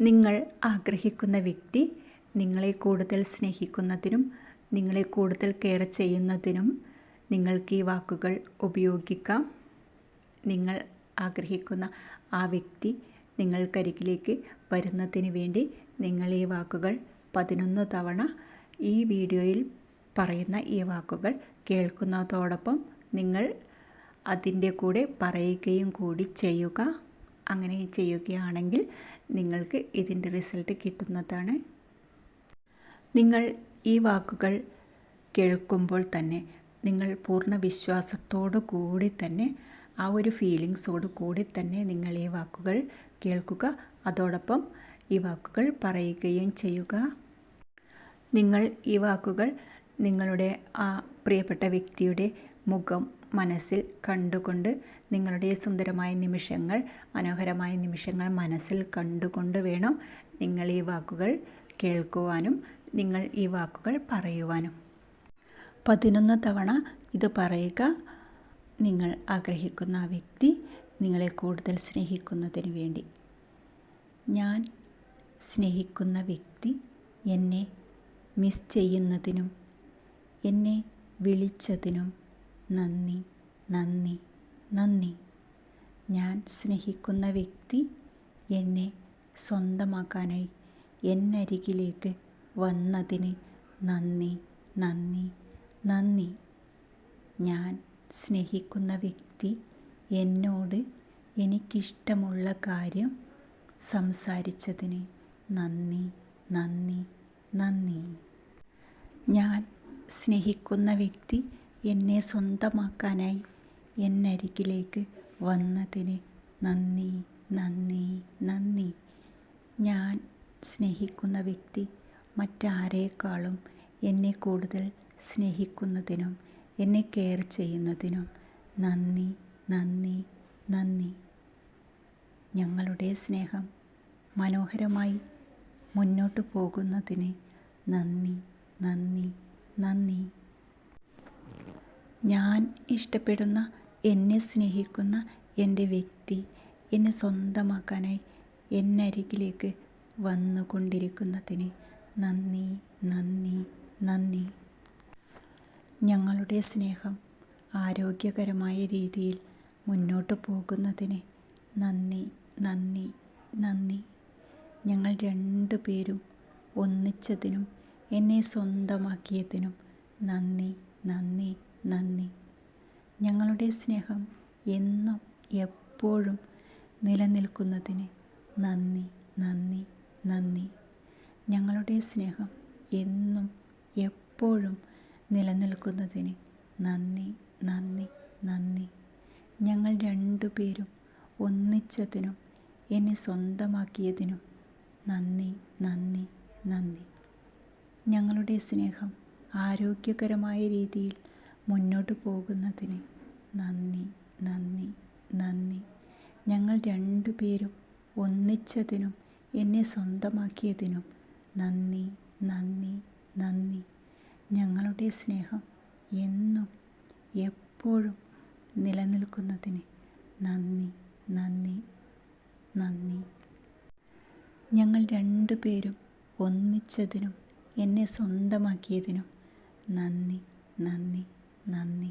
നിങ്ങൾ ആഗ്രഹിക്കുന്ന വ്യക്തി നിങ്ങളെ കൂടുതൽ സ്നേഹിക്കുന്നതിനും നിങ്ങളെ കൂടുതൽ കെയർ ചെയ്യുന്നതിനും നിങ്ങൾക്ക് ഈ വാക്കുകൾ ഉപയോഗിക്കാം. നിങ്ങൾ ആഗ്രഹിക്കുന്ന ആ വ്യക്തി നിങ്ങൾക്കരികിലേക്ക് വരുന്നതിന് വേണ്ടി നിങ്ങൾ ഈ വാക്കുകൾ പതിനൊന്ന് തവണ ഈ വീഡിയോയിൽ പറയുന്ന ഈ വാക്കുകൾ കേൾക്കുന്നതോടൊപ്പം നിങ്ങൾ അതിന്റെ കൂടെ പറയുകയും കൂടി ചെയ്യുക. അങ്ങനെ ചെയ്യുകയാണെങ്കിൽ നിങ്ങൾക്ക് ഇതിന്റെ റിസൾട്ട് കിട്ടുന്നതാണ്. നിങ്ങൾ ഈ വാക്കുകൾ കേൾക്കുമ്പോൾ തന്നെ നിങ്ങൾ പൂർണ വിശ്വാസത്തോടു കൂടി തന്നെ ആ ഒരു ഫീലിങ്സോട് കൂടി തന്നെ നിങ്ങൾ ഈ വാക്കുകൾ കേൾക്കുക. അതോടൊപ്പം ഈ വാക്കുകൾ പറയുകയും ചെയ്യുക. നിങ്ങൾ ഈ വാക്കുകൾ നിങ്ങളുടെ ആ പ്രിയപ്പെട്ട വ്യക്തിയുടെ മുഖം മനസ്സിൽ കണ്ടുകൊണ്ട് നിങ്ങളുടെ സുന്ദരമായ നിമിഷങ്ങൾ മനോഹരമായ നിമിഷങ്ങൾ മനസ്സിൽ കണ്ടുകൊണ്ട് വേണം നിങ്ങൾ ഈ വാക്കുകൾ കേൾക്കുവാനും നിങ്ങൾ ഈ വാക്കുകൾ പറയുവാനും. പതിനൊന്ന് തവണ ഇത് പറയുക. നിങ്ങൾ ആഗ്രഹിക്കുന്ന ആ വ്യക്തി നിങ്ങളെ കൂടുതൽ സ്നേഹിക്കുന്നതിന് വേണ്ടി. ഞാൻ സ്നേഹിക്കുന്ന വ്യക്തി എന്നെ മിസ് ചെയ്യുന്നതിനും എന്നെ വിളിച്ചതിനും നന്ദി നന്ദി നന്ദി. ഞാൻ സ്നേഹിക്കുന്ന വ്യക്തി എന്നെ സ്വന്തമാക്കാനായി എന്നരികിലേക്ക് വന്നതിന് നന്ദി നന്ദി നന്ദി. ഞാൻ സ്നേഹിക്കുന്ന വ്യക്തി എന്നോട് എനിക്കിഷ്ടമുള്ള കാര്യം സംസാരിച്ചതിന് നന്ദി നന്ദി നന്ദി. ഞാൻ സ്നേഹിക്കുന്ന വ്യക്തി എന്നെ സ്വന്തമാക്കാനായി എന്നരികിലേക്ക് വന്നതിന് നന്ദി നന്ദി നന്ദി. ഞാൻ സ്നേഹിക്കുന്ന വ്യക്തി മറ്റാരേക്കാളും എന്നെ കൂടുതൽ സ്നേഹിക്കുന്നതിനും എന്നെ കെയർ ചെയ്യുന്നതിനും നന്ദി നന്ദി നന്ദി. ഞങ്ങളുടെ സ്നേഹം മനോഹരമായി മുന്നോട്ട് പോകുന്നതിന് നന്ദി നന്ദി നന്ദി. ഞാൻ ഇഷ്ടപ്പെടുന്ന എന്നെ സ്നേഹിക്കുന്ന എന്റെ വ്യക്തി എന്നെ സ്വന്തമാക്കാനായി എന്നരികിലേക്ക് വന്നുകൊണ്ടിരിക്കുന്നതിന് നന്ദി നന്ദി നന്ദി. ഞങ്ങളുടെ സ്നേഹം ആരോഗ്യകരമായ രീതിയിൽ മുന്നോട്ട് പോകുന്നതിന് നന്ദി നന്ദി നന്ദി. ഞങ്ങൾ രണ്ടു പേരും ഒന്നിച്ചതിനും എന്നെ സ്വന്തമാക്കിയതിനും നന്ദി നന്ദി. നന്ദി. ഞങ്ങളുടെ സ്നേഹം എന്നും എപ്പോഴും നിലനിൽക്കുന്നതിന് നന്ദി നന്ദി നന്ദി. ഞങ്ങളുടെ സ്നേഹം എന്നും എപ്പോഴും നിലനിൽക്കുന്നതിന് നന്ദി നന്ദി നന്ദി. ഞങ്ങൾ രണ്ടുപേരും ഒന്നിച്ചതിനും എന്നെ സ്വന്തമാക്കിയതിനും നന്ദി നന്ദി നന്ദി. ഞങ്ങളുടെ സ്നേഹം ആരോഗ്യകരമായ രീതിയിൽ മുന്നോട്ട് പോകുന്നതിന് നന്ദി നന്ദി നന്ദി. ഞങ്ങൾ രണ്ടുപേരും ഒന്നിച്ചതിനും എന്നെ സ്വന്തമാക്കിയതിനും നന്ദി നന്ദി നന്ദി. ഞങ്ങളുടെ സ്നേഹം എന്നും എപ്പോഴും നിലനിൽക്കുന്നതിന് നന്ദി നന്ദി നന്ദി. ഞങ്ങൾ രണ്ടുപേരും ഒന്നിച്ചതിനും എന്നെ സ്വന്തമാക്കിയതിനും നന്ദി നന്ദി. നന്ദി